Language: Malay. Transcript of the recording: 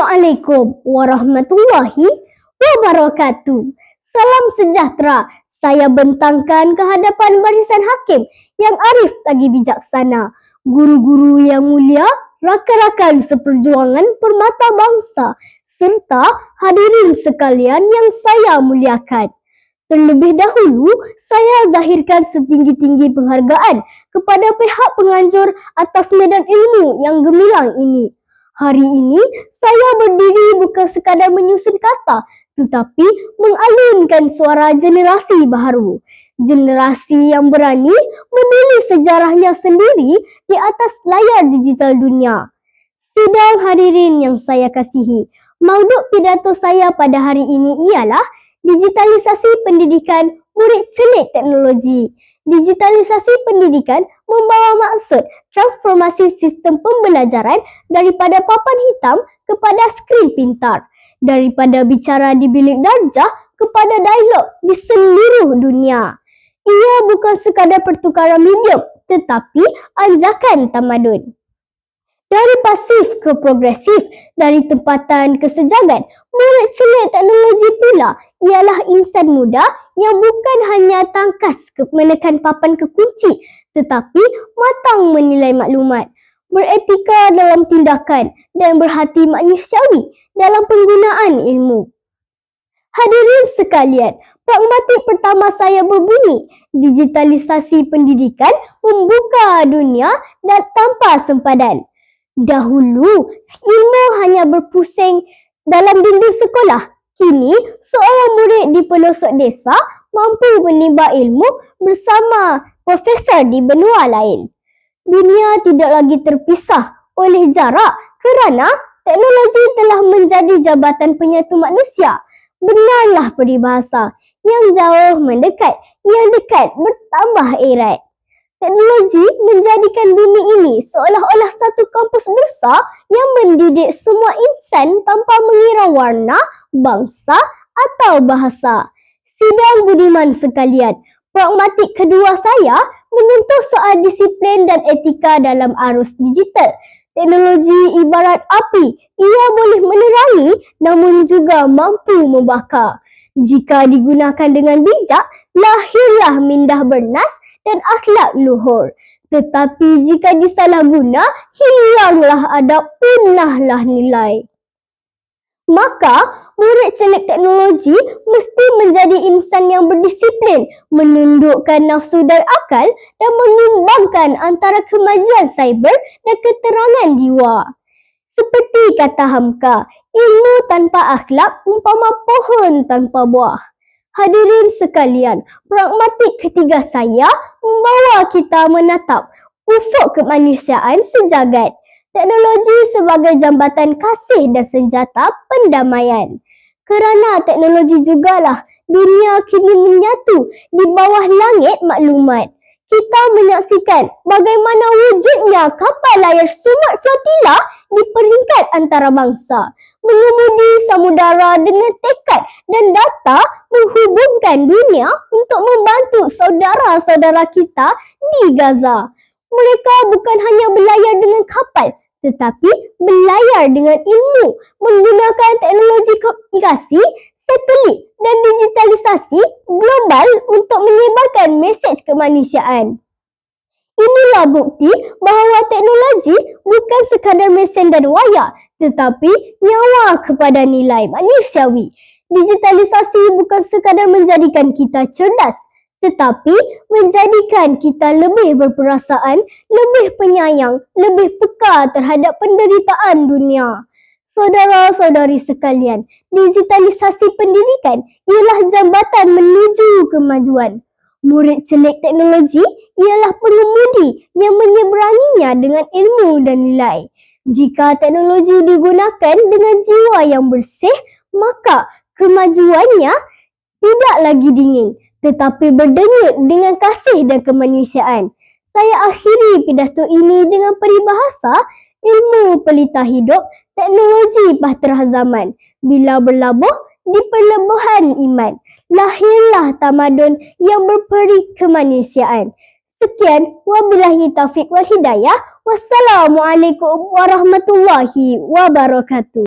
Assalamualaikum warahmatullahi wabarakatuh. Salam sejahtera. Saya bentangkan ke hadapan barisan hakim yang arif lagi bijaksana. Guru-guru yang mulia, rakan-rakan seperjuangan permata bangsa serta hadirin sekalian yang saya muliakan. Terlebih dahulu, saya zahirkan setinggi-tinggi penghargaan kepada pihak penganjur atas medan ilmu yang gemilang ini. Hari ini saya berdiri bukan sekadar menyusun kata tetapi mengalunkan suara generasi baru. Generasi yang berani menulis sejarahnya sendiri di atas layar digital dunia. Sidang hadirin yang saya kasihi, mauduk pidato saya pada hari ini ialah digitalisasi pendidikan murid celik teknologi. Digitalisasi pendidikan membawa maksud transformasi sistem pembelajaran daripada papan hitam kepada skrin pintar, daripada bicara di bilik darjah kepada dialog di seluruh dunia. Ia bukan sekadar pertukaran medium tetapi anjakan tamadun. Dari pasif ke progresif, dari tempatan ke sejagat, murid celik teknologi pula ialah insan muda yang bukan hanya tangkas ke menekan papan kekunci tetapi matang menilai maklumat, beretika dalam tindakan dan berhati manusiawi dalam penggunaan ilmu. Hadirin sekalian, pragmatik pertama saya berbunyi, digitalisasi pendidikan membuka dunia dan tanpa sempadan. Dahulu, ilmu hanya berpusing dalam dinding sekolah. Kini, seorang murid di pelosok desa mampu menimba ilmu bersama profesor di benua lain. Dunia tidak lagi terpisah oleh jarak kerana teknologi telah menjadi jabatan penyatu manusia. Benarlah peribahasa yang jauh mendekat, yang dekat bertambah erat. Teknologi menjadikan bumi ini seolah-olah besar yang mendidik semua insan tanpa mengira warna, bangsa atau bahasa. Sidang budiman sekalian, pragmatik kedua saya menyentuh soal disiplin dan etika dalam arus digital. Teknologi ibarat api, ia boleh menerangi namun juga mampu membakar. Jika digunakan dengan bijak, lahirlah mindah bernas dan akhlak luhur. Tetapi jika disalahguna, hilanglah adab, punahlah nilai. Maka, murid celik teknologi mesti menjadi insan yang berdisiplin, menundukkan nafsu dan akal dan mengimbangkan antara kemajuan cyber dan keterangan jiwa. Seperti kata Hamka, ilmu tanpa akhlak umpama pohon tanpa buah. Hadirin sekalian, pragmatik ketiga saya membawa kita menatap ufuk kemanusiaan sejagat teknologi sebagai jambatan kasih dan senjata pendamaian kerana teknologi jugalah dunia kini menyatu di bawah langit maklumat. Kita menyaksikan bagaimana wujudnya kapal layar sumat flotilla di peringkat antarabangsa mengemudi samudara dengan tekad dan data menghubungkan dunia untuk membantu saudara-saudara kita di Gaza. Mereka bukan hanya berlayar dengan kapal tetapi berlayar dengan ilmu menggunakan teknologi komunikasi, satelit dan digitalisasi global untuk menyebarkan mesej kemanusiaan. Inilah bukti bahawa teknologi bukan sekadar mesin dan wayar tetapi nyawa kepada nilai manusiawi. Digitalisasi bukan sekadar menjadikan kita cerdas tetapi menjadikan kita lebih berperasaan, lebih penyayang, lebih peka terhadap penderitaan dunia. Saudara-saudari sekalian, digitalisasi pendidikan ialah jambatan menuju kemajuan. Murid celik teknologi ialah pengemudi yang menyeberanginya dengan ilmu dan nilai. Jika teknologi digunakan dengan jiwa yang bersih, maka kemajuannya tidak lagi dingin tetapi berdenyut dengan kasih dan kemanusiaan. Saya akhiri pidato ini dengan peribahasa ilmu pelita hidup, teknologi bahtera zaman. Bila berlabuh di perlebuhan iman, lahirlah tamadun yang berperi kemanusiaan. Sekian, wabillahi taufiq wal hidayah. Wassalamualaikum warahmatullahi wabarakatuh.